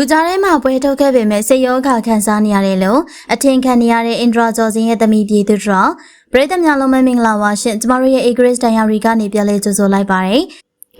လူကြားထဲမှာပွဲထုတ်ခဲ့ပေမဲ့စိတ်ရောဂါခံစားနေရတယ်လို့အထင်ခံနေရတဲ့အင်ဒရာကျော်စင်ရဲ့သမီးပြည်သူတော်ပရိသတ်များလုံးပဲမင်္ဂလာပါရှင်ကျမတို့ရဲ့ Agris Diary ကနေပြန်လည်ကြိုဆိုလိုက်ပါတယ်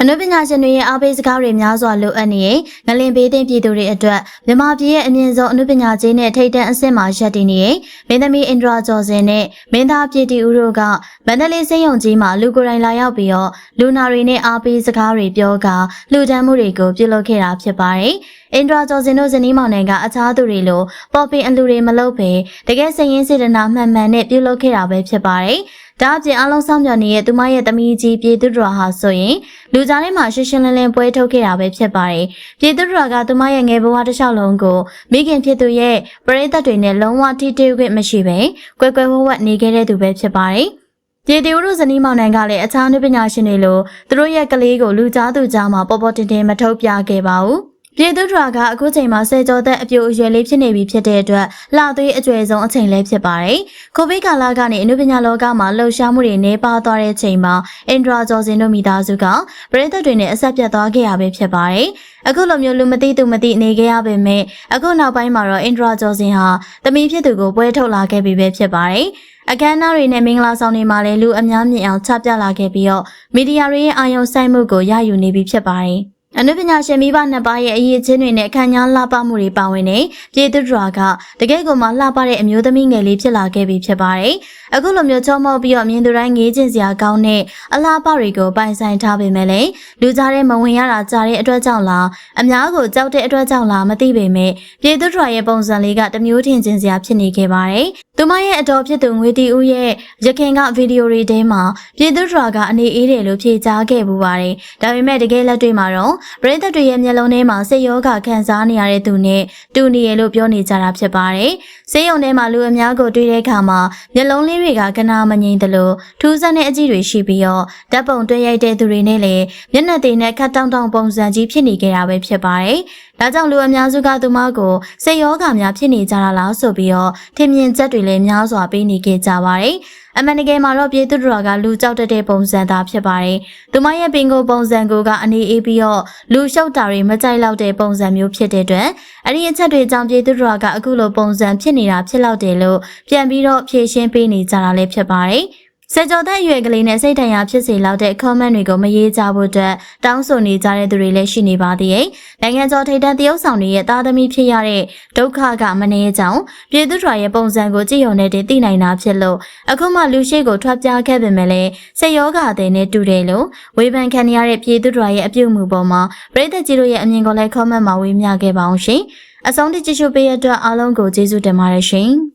အနုပညာရှင်တွေရဲ့အားပေးစကားတွေများစွာလိုအပ်နေရင်ငလင်ဘေးသိမ်းပြည်သူတွေအတွက်မြန်မာပြည်ရဲ့အမြင့်ဆုံးအနုပညာကြီးနဲ့ထိပ်တန်းအဆင့်မှာရပ်တည်နေရင်မင်းသမီးအင်ဒရာကျော်စင်နဲ့မင်းသားပြည်တီဦးတို့ကမန္တလေးစိတ်ယုံကြီးမှာလူကိုယ်တိုင်လာရောက်ပြီးတော့လူနာတွေနဲ့အားပေးစကားတွေပြောကာလှူဒန်းမှုတွေကိုပြုလုပ်ခဲ့တာဖြစ်ပါတယ်။အင်ဒရာကျော်စင်တို့ဇနီးမောင်နှံကအခြားသူတွေလိုပေါ်ပင်အလူတွေမလုပ်ဘဲတကယ်စရင်စေတနာမှန်မှန်နဲ့ပြုလုပ်ခဲ့တာပဲဖြစ်ပါတယ်။ဒါအပြင်အလုံးဆောင်မြော်နေတဲ့သူမရဲ့သမီးကြီးပြည်သူတော်ဟာဆိုရင်လူကြားထဲမှာရှင်းရှင်းလင်းလင်းပွဲထုတ်ခဲ့တာပဲဖြစ်ပါတယ်။ပြည်သူတော်ကသူမရဲ့ငယ်ဘဝတစ်လျှောက်လုံးကိုမိခင်ဖြစ်သူရဲ့ပရိသတ်တွေနဲ့လုံးဝထိတွေ့ခွင့်မရှိဘဲကွယ်ကွယ်ဝဝနေခဲ့တဲ့သူပဲဖြစ်ပါတယ်။ပြည်သူတို့ဇနီးမောင်နှံကလည်းအခြားအနုပညာရှင်တွေလိုသူတို့ရဲ့ကလေးကိုလူကြားသူကြားမှာပေါ်ပေါ်တင်တင်မထုတ်ပြခဲ့ပါဘူး။ ပြည်သူတွေကအခုချိန်မှာဆယ်ကျော်သက်အပြိုအရွယ်လေးဖြစ်နေပြီဖြစ်တဲ့အတွက်လှသွေးအကျွယ်ဆုံးအချိန်လေးဖြစ်ပါတယ်။ကိုဗစ်ကာလကနေအနုပညာလောကမှာလှုပ်ရှားမှုတွေနေပါသွားတဲ့ချိန်မှာအင်ဒရာဂျော်စင်တို့မိသားစုကပရိသတ်တွေနဲ့အဆက်ပြတ်သွားခဲ့ရပဲဖြစ်ပါတယ်။အခုလိုမျိုးလူမသိသူမသိနေခဲ့ရပေမဲ့အခုနောက်ပိုင်းမှာတော့အင်ဒရာဂျော်စင်ဟာတမီးဖြစ်သူကိုပွဲထုတ်လာခဲ့ပြီပဲဖြစ်ပါတယ်။အခမ်းအနားတွေနဲ့မင်္ဂလာဆောင်တွေမှာလည်းလူအများမြင်အောင်ချပြလာခဲ့ပြီးတော့မီဒီယာတွေရဲ့အာရုံစိုက်မှုကိုရယူနေပြီဖြစ်ပါတယ်။ အနုပညာရှင်မိဘနှစ်ပါးရဲ့အရေးချင်းတွေနဲ့အခမ်းအနားလှပမှုတွေပါဝင်နေပြည်သူတွေကတကယ့်ကိုမှလှပတဲ့အမျိုးသမီးငယ်လေးဖြစ်လာခဲ့ပြီဖြစ်ပါတယ်။အခုလိုမျိုးချောမောပြီးတော့မြင်သူတိုင်းငေးကျင်စရာကောင်းတဲ့အလားပတွေကိုပိုင်ဆိုင်ထားပေမဲ့လည်းလူကြားထဲမဝင်ရတာကြားတဲ့အတွက်ကြောင့်လားအများကိုကြောက်တဲ့အတွက်ကြောင့်လားမသိပေမဲ့ပြည်သူတွေရဲ့ပုံစံလေးကတမျိုးထင်ကျင်စရာဖြစ်နေခဲ့ပါတယ်။ သူမရဲ့အတော်ဖြစ်သူငွေတီဦးရဲ့ရခင်ကဗီဒီယိုတွေထဲမှာပြည်သူတွေကအနေအေးတယ်လို့ဖြေကြားခဲ့ပူပါတယ်။ဒါပေမဲ့တကယ်လက်တွေ့မှာတော့ပရိသတ်တွေရဲ့မျက်လုံးထဲမှာစိတ်ရောဂါခံစားနေရတဲ့သူနဲ့တူနေရလို့ပြောနေကြတာဖြစ်ပါတယ်။ဆေးရုံထဲမှာလူအများကိုတွေ့တဲ့အခါမှာမျက်လုံးလေးတွေကကနာမငြိမ်သလိုထူးဆန်းတဲ့အကြည့်တွေရှိပြီးတော့ဓာတ်ပုံတွေ့ရိုက်တဲ့သူတွေနဲ့လည်းမျက်နှာတွေနဲ့ခတ်တောင်းတောင်းပုံစံကြီးဖြစ်နေကြတာပဲဖြစ်ပါတယ်။ ဒါကြောင့်လူအများစုကသူမကိုစိတ်ရောဂါများဖြစ်နေကြတာလားဆိုပြီးတော့ထင်မြင်ချက်တွေလည်းများစွာပေးနေခဲ့ကြပါတယ်။အမှန်တကယ်မှာတော့ပြည်သူတော်ကလူကြောက်တတ်တဲ့ပုံစံသားဖြစ်ပါတယ်။သူမရဲ့ပင်ကိုပုံစံကိုကအနေအေးပြီးတော့လူရှုပ်တာတွေမကြိုက်လောက်တဲ့ပုံစံမျိုးဖြစ်တဲ့အတွက်အဲ့ဒီအချက်တွေကြောင့်ပြည်သူတော်ကအခုလိုပုံစံဖြစ်နေတာဖြစ်လောက်တယ်လို့ပြန်ပြီးတော့ဖြေရှင်းပေးနေကြတာလည်းဖြစ်ပါတယ်။ စကြဝဠာအရွယ်ကလေးနဲ့စိတ်တန်ရာဖြစ်စေလောက်တဲ့ comment တွေကိုမရေးကြဖို့အတွက်တောင်းဆိုနေကြတဲ့သူတွေလည်းရှိနေပါသေးတယ်။နိုင်ငံကျော်ထိပ်တန်းတရုတ်ဆောင်တွေရဲ့သားသမီးဖြစ်ရတဲ့ဒုက္ခကမနှဲကြောင်ပြည်သူတွေရဲ့ပုံစံကိုကြည့်ရုံနဲ့တည်သိနိုင်တာဖြစ်လို့အခုမှလူရှိကိုထွက်ပြခဲ့ပေမဲ့လည်းစိတ်ယောဂတဲ့နဲ့တူတယ်လို့ဝေဖန်ခံရတဲ့ပြည်သူတွေရဲ့အပြုအမူပေါ်မှာပြည်သက်ကြီးတို့ရဲ့အမြင်ကိုလည်း comment မှာဝေမျှခဲ့ပါအောင်ရှင်။အဆုံးထိကြည့်ရှုပေးရတဲ့အတွက်အားလုံးကိုကျေးဇူးတင်ပါတယ်ရှင်။